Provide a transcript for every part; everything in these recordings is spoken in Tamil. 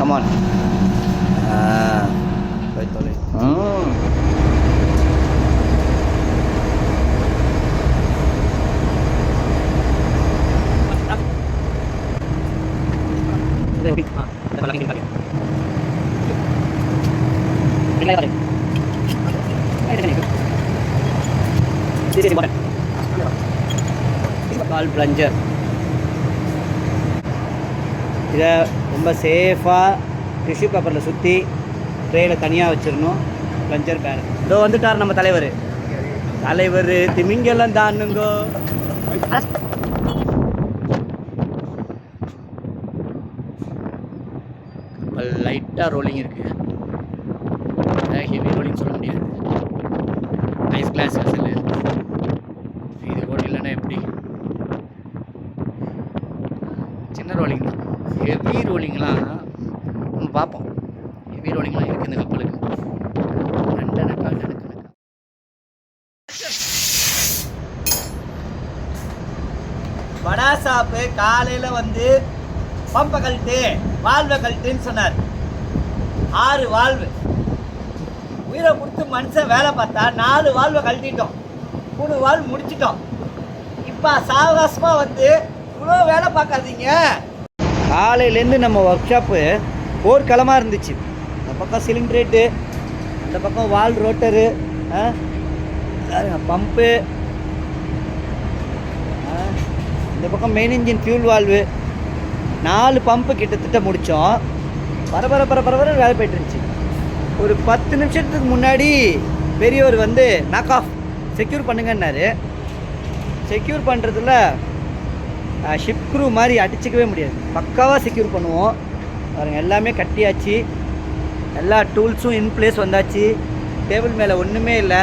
come on. Nah hmm. Wait. Ah, malaking din இதை ரொம்ப சேஃபாக டிஷ்யூ பேப்பரில் சுற்றி ட்ரேயில் தனியாக வச்சிடணும். பஞ்சர் பேர் இதோ வந்துட்டார் நம்ம தலைவர். தலைவர் திமிங்கெல்லாம் தானுங்கோ. லைட்டாக ரோலிங் இருக்குது ஹெவி ரோலிங் சொல்ல முடியாது. ஐஸ் கிளாஸ் வசல் இது கூட இல்லைன்னா எப்படி? சின்ன ரோலிங் தான். ஹெவி ரோலிங்லாம் நம்ம பார்ப்போம். ஹெவி ரோலிங்லாம் இருக்குது இந்த கப்பலுக்கு. ரெண்டு வடா சாப்பு காலையில் வந்து பம்பை கழட்டு வால்வை கழட்டுன்னு சொன்னார். ஆறு வால்வு. உயிரை கொடுத்து மனுஷன் வேலை பார்த்தா நாலு வால்வை கழட்டிட்டோம். மூணு வால்வு முடிச்சிட்டோம். இப்போ சாவகாசமாக வந்து இவ்வளோ வேலை பார்க்காதீங்க. காலையிலேருந்து நம்ம ஒர்க் ஷாப்பு போர்க்களமாக இருந்துச்சு. இந்த பக்கம் சிலிண்ட்ரேட்டு அந்த பக்கம் வால் ரோட்டரு பம்பு இந்த பக்கம் மெயின் இன்ஜின் ஃபியூல் வால்வு நாலு பம்பு கிட்டத்தட்ட முடித்தோம் பரபர பரபர வேலை போயிட்டு இருந்துச்சு. ஒரு பத்து நிமிஷத்துக்கு முன்னாடி பெரியவர் வந்து நாக் ஆஃப் செக்யூர் பண்ணுங்கன்னாரு. செக்யூர் பண்ணுறதுல ஷிப் க்ரூ மாதிரி அடிச்சிக்கவே முடியாது. பக்காவாக செக்யூர் பண்ணுவோம். பாருங்கள் எல்லாமே கட்டியாச்சு. எல்லா டூல்ஸும் இன் பிளேஸ் வந்தாச்சு. டேபிள் மேலே ஒன்றுமே இல்லை.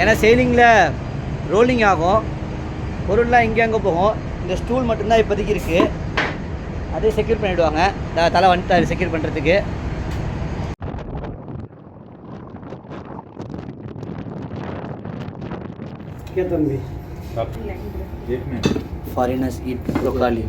ஏன்னா செயலிங்கில் ரோலிங் ஆகும். பொருள்லாம் இங்கே அங்கே போகும். இந்த ஸ்டூல் மட்டும்தான் இப்போதைக்கு இருக்குது அதே செக்யூர் பண்ணிவிடுவாங்க தலை வந்துட்டார் செக்யூர் பண்ணுறதுக்கு தம்பி. फॉरेनर्स ईट ब्रोकली